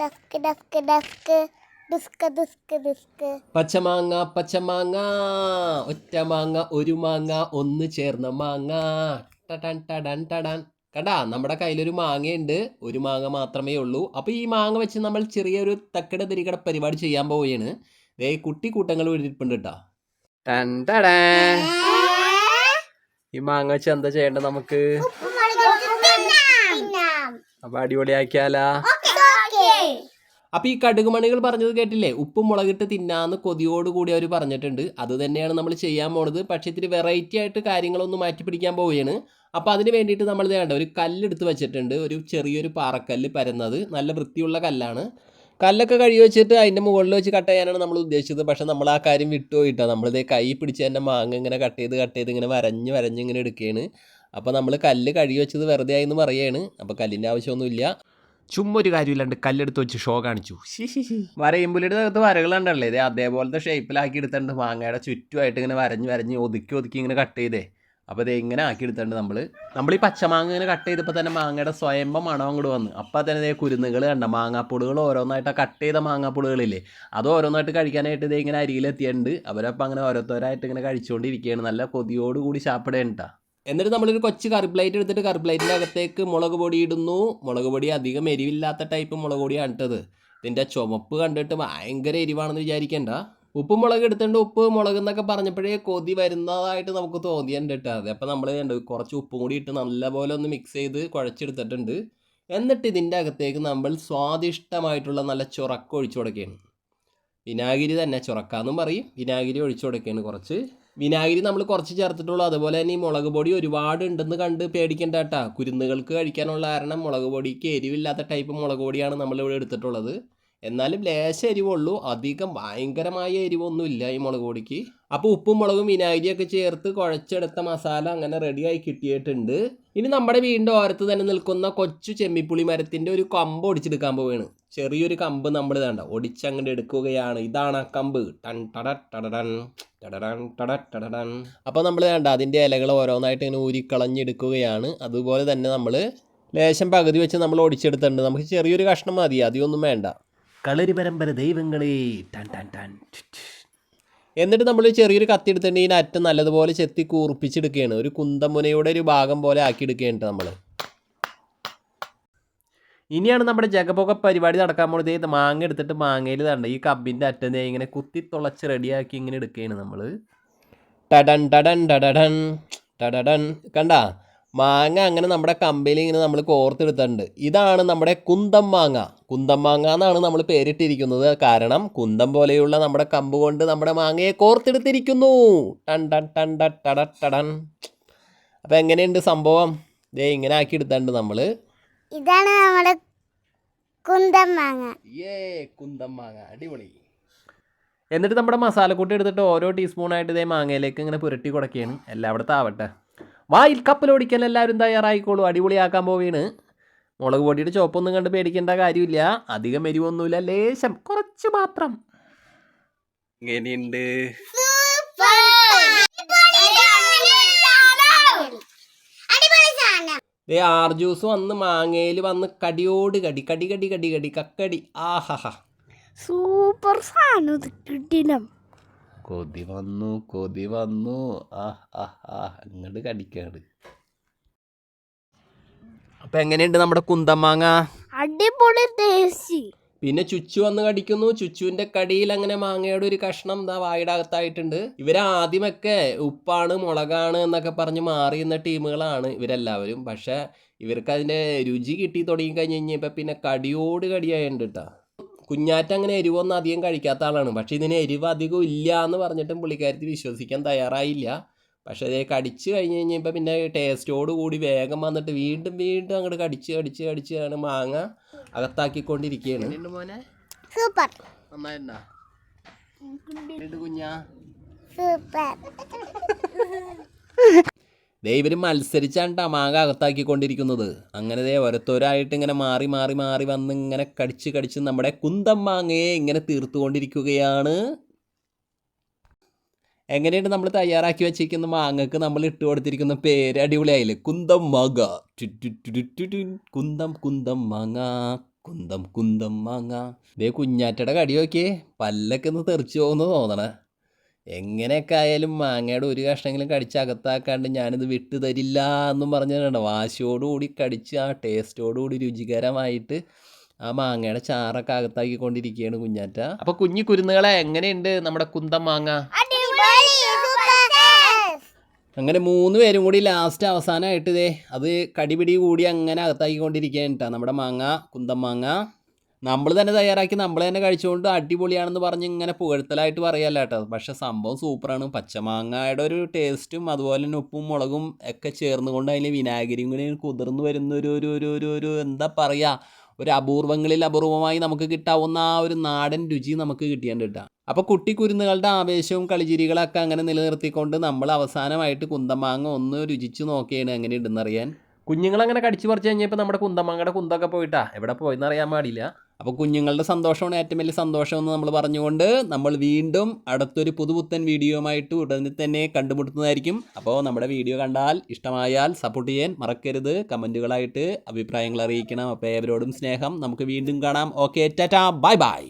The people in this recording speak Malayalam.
Desk desk desk. പച്ചമാങ്ങ പച്ചമാങ്ങ ഒറ്റ മാങ്ങ ഒരു മാങ്ങ ഒന്ന് ചേർന്ന മാങ്ങ. ടടൻ ടടൻ ടടൻ. കണ്ടാ നമ്മുടെ കയ്യിലൊരു മാങ്ങയുണ്ട്. ഒരു മാങ്ങ മാത്രമേ ഉള്ളൂ. അപ്പോൾ ഈ മാങ്ങ വെച്ച് നമ്മൾ ചെറിയൊരു തക്കട തിരികട പരിപാടി ചെയ്യാൻ പോവുകയാണ്. ദേ കുട്ടി കൂട്ടങ്ങൾ വിളിപ്പുണ്ട് കേട്ടോ ടൻ ടടേ. ഈ മാങ്ങ വെച്ച് എന്താ ചെയ്യേണ്ടത് നമുക്ക്? അപ്പൊ അടിപൊളിയാക്കിയാലാ. അപ്പൊ ഈ കടുകുമണികൾ പറഞ്ഞത് കേട്ടില്ലേ? ഉപ്പും മുളകിട്ട് തിന്നാന്ന് കൊതിയോട് കൂടി അവർ പറഞ്ഞിട്ടുണ്ട്. അത് തന്നെയാണ് നമ്മൾ ചെയ്യാൻ പോണത്. പക്ഷേ ഇത്തിരി വെറൈറ്റി ആയിട്ട് കാര്യങ്ങളൊന്നും മാറ്റി പിടിക്കാൻ പോവുകയാണ്. അപ്പോൾ അതിന് വേണ്ടിയിട്ട് നമ്മൾ വേണ്ട ഒരു കല്ലെടുത്ത് വെച്ചിട്ടുണ്ട്. ഒരു ചെറിയൊരു പാറക്കല്ല് പരന്നത്. നല്ല വൃത്തിയുള്ള കല്ലാണ്. കല്ലൊക്കെ കഴുകി വെച്ചിട്ട് അതിന്റെ മുകളിൽ വെച്ച് കട്ട് ചെയ്യാനാണ് നമ്മൾ ഉദ്ദേശിച്ചത്. പക്ഷെ നമ്മൾ ആ കാര്യം വിട്ടുപോയിട്ടാണ് നമ്മളിതേ കൈ പിടിച്ച് തന്നെ മാങ്ങ ഇങ്ങനെ കട്ട് ചെയ്ത് കട്ട് ചെയ്ത് ഇങ്ങനെ വരഞ്ഞ് വരഞ്ഞ് ഇങ്ങനെ എടുക്കുകയാണ്. അപ്പോൾ നമ്മൾ കല്ല് കഴുകി വെച്ചത് വെറുതെ ആയി എന്ന് പറയുകയാണ്. അപ്പോൾ കല്ലിന്റെ ആവശ്യമൊന്നുമില്ല. ചുമ്മാ ഒരു കാര്യമില്ലാണ്ട് കല്ലെടുത്ത് വെച്ച് ഷോ കാണിച്ചു. വരയുമ്പുലിയുടെ അകത്ത് വരകളുണ്ടല്ലേ ഇത്. അതേപോലത്തെ ഷേപ്പിലാക്കി എടുത്തുണ്ട് മാങ്ങയുടെ ചുറ്റുമായിട്ട് ഇങ്ങനെ വരഞ്ഞ് വരഞ്ഞ് ഒതുക്കി ഒതുക്കി ഇങ്ങനെ കട്ട് ചെയ്തേ. അപ്പോൾ ഇത് ഇങ്ങനെ ആക്കി എടുത്തിട്ടുണ്ട് നമ്മൾ നമ്മൾ ഈ പച്ചമാങ്ങ ഇങ്ങനെ കട്ട് ചെയ്തപ്പോൾ തന്നെ മാങ്ങയുടെ സ്വയംഭം മണം അങ്ങോട്ട് വന്ന്. അപ്പോൾ തന്നെ ഇതേ കുരുന്നുകൾ കണ്ട മാങ്ങാപ്പൊടുകൾ ഓരോന്നായിട്ട് കട്ട് ചെയ്ത മാങ്ങാപ്പൊടുകളില്ലേ അത് ഓരോന്നായിട്ട് കഴിക്കാനായിട്ട് ഇതേ ഇങ്ങനെ അരിയിലെത്തിയിട്ടുണ്ട്. അവരപ്പോൾ അങ്ങനെ ഓരോരുത്തരായിട്ട് ഇങ്ങനെ കഴിച്ചുകൊണ്ടിരിക്കുകയാണ് നല്ല കൊതിയോടുകൂടി ചാപ്പിടേണ്ട എന്നിട്ട് നമ്മളൊരു കൊച്ചു കറി പ്ലേറ്റ് എടുത്തിട്ട് കറി പ്ലേറ്റിന്റെ അകത്തേക്ക് മുളക് പൊടി ഇടുന്നു. മുളക് പൊടി അധികം എരിവില്ലാത്ത ടൈപ്പ് മുളക് പൊടിയാണ് ഇട്ടത് ഇതിന്റെ ചുമപ്പ് കണ്ടിട്ട് ഭയങ്കര എരിവാണെന്ന് വിചാരിക്കണ്ട. ഉപ്പും മുളക് എടുത്തിട്ടുണ്ട്. ഉപ്പ് മുളക് എന്നൊക്കെ പറഞ്ഞപ്പോഴേ കൊതി വരുന്നതായിട്ട് നമുക്ക് തോന്നിയുണ്ട് കേട്ടോ അത്. അപ്പോൾ നമ്മൾ ഉണ്ട് കുറച്ച് ഉപ്പും കൂടി ഇട്ട് നല്ലപോലെ ഒന്ന് മിക്സ് ചെയ്ത് കുഴച്ചെടുത്തിട്ടുണ്ട്. എന്നിട്ട് ഇതിന്റെ അകത്തേക്ക് നമ്മൾ സ്വാദിഷ്ടമായിട്ടുള്ള നല്ല ചുറക്ക ഒഴിച്ചു കൊടുക്കുകയാണ്. വിനാഗിരി തന്നെ ചുറക്കാന്നും പറയും. വിനാഗിരി ഒഴിച്ചു കൊടുക്കുകയാണ് കുറച്ച്. വിനാഗിരി നമ്മൾ കുറച്ച് ചേർത്തിട്ടുള്ളൂ. അതുപോലെ തന്നെ ഈ മുളക് പൊടി ഒരുപാട് ഉണ്ടെന്ന് കണ്ട് പേടിക്കേണ്ട കേട്ടാ കുരുന്നുകൾക്ക് കഴിക്കാനുള്ള കാരണം മുളക് പൊടിക്ക് എരിവില്ലാത്ത ടൈപ്പ് മുളക് പൊടിയാണ് നമ്മളിവിടെ എടുത്തിട്ടുള്ളത്. എന്നാലും ലേശം എരിവുള്ളൂ. അധികം ഭയങ്കരമായ എരിവൊന്നുമില്ല ഈ മുളക് പൊടിക്ക്. അപ്പോൾ ഉപ്പും മുളകും വിനാഗിരിയൊക്കെ ചേർത്ത് കുഴച്ചെടുത്ത മസാല അങ്ങനെ റെഡിയായി കിട്ടിയിട്ടുണ്ട്. ഇനി നമ്മുടെ വീടിന്റെ ഓരത്ത് തന്നെ നിൽക്കുന്ന കൊച്ചു ചെമ്മിപ്പുളി മരത്തിന്റെ ഒരു കമ്പ് ഒടിച്ചെടുക്കാൻ പോവുകയാണ്. ചെറിയൊരു കമ്പ് നമ്മൾ വേണ്ട ഒടിച്ചങ്ങോട്ട് എടുക്കുകയാണ്. ഇതാണ് ആ കമ്പ്. ടൺ ടട ടടടൻ ടടടൻ ടട ടടടൻ. അപ്പോൾ നമ്മൾ വേണ്ട അതിന്റെ ഇലകൾ ഓരോന്നായിട്ട് ഇങ്ങനെ ഊരിക്കളഞ്ഞെടുക്കുകയാണ്. അതുപോലെ തന്നെ നമ്മൾ ലേശം പകുതി വെച്ച് നമ്മൾ ഒടിച്ചെടുത്തിട്ടുണ്ട് നമുക്ക് ചെറിയൊരു കഷ്ണം മതി അധികമൊന്നും വേണ്ട. കളരി പരമ്പര ദൈവങ്ങളെ. ടൻ ടൻ ടിറ്റ്. എന്നിട്ട് നമ്മൾ ചെറിയൊരു കത്തി എടുത്തിട്ട് ഇതിന്റെ അറ്റം നല്ലതുപോലെ ചെത്തി കൂർപ്പിച്ചെടുക്കുകയാണ്. ഒരു കുന്തമുനയുടെ ഒരു ഭാഗം പോലെ ആക്കി ആക്കിയെടുക്കുകയാണ് നമ്മൾ ഇനിയാണ് നമ്മുടെ ജഗപൊക പരിപാടി നടക്കാൻ പോകുന്നത് ഇത് മാങ്ങ എടുത്തിട്ട് മാങ്ങയിൽ തണ്ട ഈ കബിന്റെ അറ്റം ഇങ്ങനെ കുത്തി തുളച്ച് റെഡിയാക്കി ഇങ്ങനെ എടുക്കുകയാണ് നമ്മൾ ടടൻ ടടൻ ടടടൻ ടടടൻ. കണ്ട? മാങ്ങ അങ്ങനെ നമ്മുടെ കമ്പനി ഇങ്ങനെ നമ്മൾ കോർത്തെടുത്തിട്ടുണ്ട്. ഇതാണ് നമ്മുടെ കുന്തം മാങ്ങ. കുന്തം മാങ്ങ എന്നാണ് നമ്മൾ പേരിട്ടിരിക്കുന്നത്. കാരണം കുന്തം പോലെയുള്ള നമ്മുടെ കമ്പ് കൊണ്ട് നമ്മുടെ മാങ്ങയെ കോർത്തെടുത്തിരിക്കുന്നു. ടൺ ടൺ ടൺ ടട ടടൻ. അപ്പം എങ്ങനെയുണ്ട് സംഭവം? ദേ ഇങ്ങനെ ആക്കി എടുത്തിട്ടുണ്ട് നമ്മൾ ഇതാണ് നമ്മുടെ കുന്തം മാങ്ങ. ഏ കുന്തം മാങ്ങ. അടിപൊളി. എന്നിട്ട് നമ്മുടെ മസാലക്കൂട്ടി എടുത്തിട്ട് ഓരോ ടീസ്പൂണായിട്ട് ഇതേ മാങ്ങയിലേക്ക് ഇങ്ങനെ പുരട്ടി കൊടുക്കുകയാണ്. എല്ലായിടത്തും ആവട്ടെ. വായിൽ കപ്പലോടിക്കാൻ എല്ലാവരും തയ്യാറായിക്കോളൂ. അടിപൊളിയാക്കാൻ പോവുകയാണ് മുളക് പൊടിയുടെ ചുവപ്പൊന്നും കണ്ട് പേടിക്കേണ്ട കാര്യമില്ല. അധികം എരിവൊന്നുമില്ല. ലേശം കുറച്ച് മാത്രം. എങ്ങനെയുണ്ട്? ദേ ആർ ജ്യൂസ് വന്ന് മാങ്ങയിൽ വന്ന് കടിയോട് കടി കടി കടി കടി കടി കക്കടി. ആഹാ സൂപ്പർ സാധനം കിട്ടിനം. കൊതി വന്നു കൊതി വന്നു. ആ ആ ആ അങ്ങോട്ട് കടിക്കാണ്. അപ്പൊ എങ്ങനെയുണ്ട് നമ്മുടെ കുന്തമാങ്ങ? അടിപൊളി ടേസ്റ്റി. പിന്നെ ചുച്ചു വന്ന് കടിക്കുന്നു. ചുച്ചുവിന്റെ കടിയിൽ അങ്ങനെ മാങ്ങയുടെ ഒരു കഷ്ണം ദാ വായുടെ അകത്തായിട്ടുണ്ട് ഇവരാദ്യമൊക്കെ ഉപ്പാണ് മുളകാണ് എന്നൊക്കെ പറഞ്ഞ് മാറിയുന്ന ടീമുകളാണ് ഇവരെല്ലാവരും. പക്ഷെ ഇവർക്ക് അതിന്റെ രുചി കിട്ടി തുടങ്ങി കഴിഞ്ഞ് കഴിഞ്ഞപ്പോൾ പിന്നെ കടിയോട് കടിയായിട്ടുണ്ട് കേട്ടോ കുഞ്ഞാറ്റ അങ്ങനെ എരിവൊന്നും അധികം കഴിക്കാത്ത ആളാണ്. പക്ഷെ ഇതിന് എരിവ് അധികം ഇല്ല എന്ന് പറഞ്ഞിട്ടും പുള്ളിക്കാരത്തി വിശ്വസിക്കാൻ തയ്യാറായില്ല. പക്ഷെ അത് കടിച്ച് കഴിഞ്ഞ് കഴിഞ്ഞപ്പോൾ പിന്നെ ടേസ്റ്റോട് കൂടി വേഗം വന്നിട്ട് വീണ്ടും വീണ്ടും അങ്ങോട്ട് കടിച്ച് കടിച്ച് കടിച്ച് ആണ് മാങ്ങ അകത്താക്കിക്കൊണ്ടിരിക്കുകയാണ്. മോനെ? സൂപ്പർ. കുഞ്ഞാ? സൂപ്പർ. ദേ ഇവർ മത്സരിച്ചാണ് മാങ്ങ അകത്താക്കിക്കൊണ്ടിരിക്കുന്നത്. അങ്ങനെ ദേ ഓരോരുത്തരായിട്ട് ഇങ്ങനെ മാറി മാറി മാറി വന്ന് ഇങ്ങനെ കടിച്ച് കടിച്ച് നമ്മുടെ കുന്തം മാങ്ങയെ ഇങ്ങനെ തീർത്തുകൊണ്ടിരിക്കുകയാണ്. എങ്ങനെയുണ്ട് നമ്മൾ തയ്യാറാക്കി വെച്ചിരിക്കുന്ന മാങ്ങക്ക് നമ്മൾ ഇട്ട് കൊടുത്തിരിക്കുന്ന പേര് അടിപൊളിയായില്ലേ? കുന്തം മാങ്ങ. കുന്തം കുന്തം മാങ്ങ. കുന്തം കുന്തം മാങ്ങ. ദേ കുഞ്ഞാറ്റയുടെ കടി നോക്കിയേ. പല്ലൊക്കെ ഒന്ന് തെറിച്ചു പോകുന്നു തോന്നണേ. എങ്ങനെയൊക്കെ ആയാലും മാങ്ങയുടെ ഒരു കഷ്ണമെങ്കിലും കടിച്ച് അകത്താക്കാണ്ട് ഞാനിത് വിട്ടു തരില്ല എന്നും പറഞ്ഞിട്ടുണ്ട്. വാശിയോടുകൂടി കടിച്ച് ആ ടേസ്റ്റോടുകൂടി രുചികരമായിട്ട് ആ മാങ്ങയുടെ ചാറൊക്കെ അകത്താക്കിക്കൊണ്ടിരിക്കുകയാണ് കുഞ്ഞാറ്റ. അപ്പൊ കുഞ്ഞു കുരുന്നുകളെ എങ്ങനെയുണ്ട് നമ്മുടെ കുന്തം മാങ്ങ? അടിപൊളി സൂപ്പർ അങ്ങനെ മൂന്ന് പേരും കൂടി ലാസ്റ്റ് അവസാനമായിട്ട് ഇതേ അത് കടിപിടി കൂടി അങ്ങനെ അകത്താക്കിക്കൊണ്ടിരിക്കുകയാണ് കേട്ടോ നമ്മുടെ മാങ്ങ കുന്തം മാങ്ങ. നമ്മൾ തന്നെ തയ്യാറാക്കി നമ്മൾ തന്നെ കഴിച്ചുകൊണ്ട് അടിപൊളിയാണെന്ന് പറഞ്ഞ് ഇങ്ങനെ പുകഴ്ത്തലായിട്ട് പറയല്ല കേട്ടോ. പക്ഷെ സംഭവം സൂപ്പറാണ്. പച്ചമാങ്ങയുടെ ഒരു ടേസ്റ്റും അതുപോലെ തന്നെ ഉപ്പും മുളകും ഒക്കെ ചേർന്നുകൊണ്ട് അതിൽ വിനാഗിരിയും കൂടി കുതിർന്നു വരുന്ന ഒരു ഒരു ഒരു ഒരു ഒരു എന്താ പറയുക ഒരു അപൂർവങ്ങളിൽ അപൂർവമായി നമുക്ക് കിട്ടാവുന്ന ആ ഒരു നാടൻ രുചി നമുക്ക് കിട്ടിയാണ്ട് കിട്ടാം. അപ്പോൾ കുട്ടി കുരുന്നുകളുടെ ആവേശവും കളിചിരികളൊക്കെ അങ്ങനെ നിലനിർത്തിക്കൊണ്ട് നമ്മൾ അവസാനമായിട്ട് കുന്തമാങ്ങ ഒന്ന് രുചിച്ച് നോക്കിയാണ് എങ്ങനെ ഉണ്ടെന്നറിയാൻ കുഞ്ഞുങ്ങളങ്ങനെ കടിച്ചു പറിച്ചു കഴിഞ്ഞപ്പോൾ നമ്മുടെ കുന്തമാങ്ങയുടെ കുന്തൊക്കെ പോയിട്ടാ. എവിടെ പോയെന്നറിയാൻ പാടില്ല. അപ്പോൾ കുഞ്ഞുങ്ങളുടെ സന്തോഷമാണ് ഏറ്റവും വലിയ സന്തോഷമെന്ന് നമ്മൾ പറഞ്ഞുകൊണ്ട് നമ്മൾ വീണ്ടും അടുത്തൊരു പുതുപുത്തൻ വീഡിയോയുമായിട്ട് ഉടനെ തന്നെ കണ്ടുമുട്ടുന്നതായിരിക്കും. അപ്പോൾ നമ്മുടെ വീഡിയോ കണ്ടാൽ ഇഷ്ടമായാൽ സപ്പോർട്ട് ചെയ്യാൻ മറക്കരുത്. കമന്റുകളായിട്ട് അഭിപ്രായങ്ങൾ അറിയിക്കണം. അപ്പോൾ ഏവരോടും സ്നേഹം. നമുക്ക് വീണ്ടും കാണാം. Okay tata. Bye bye.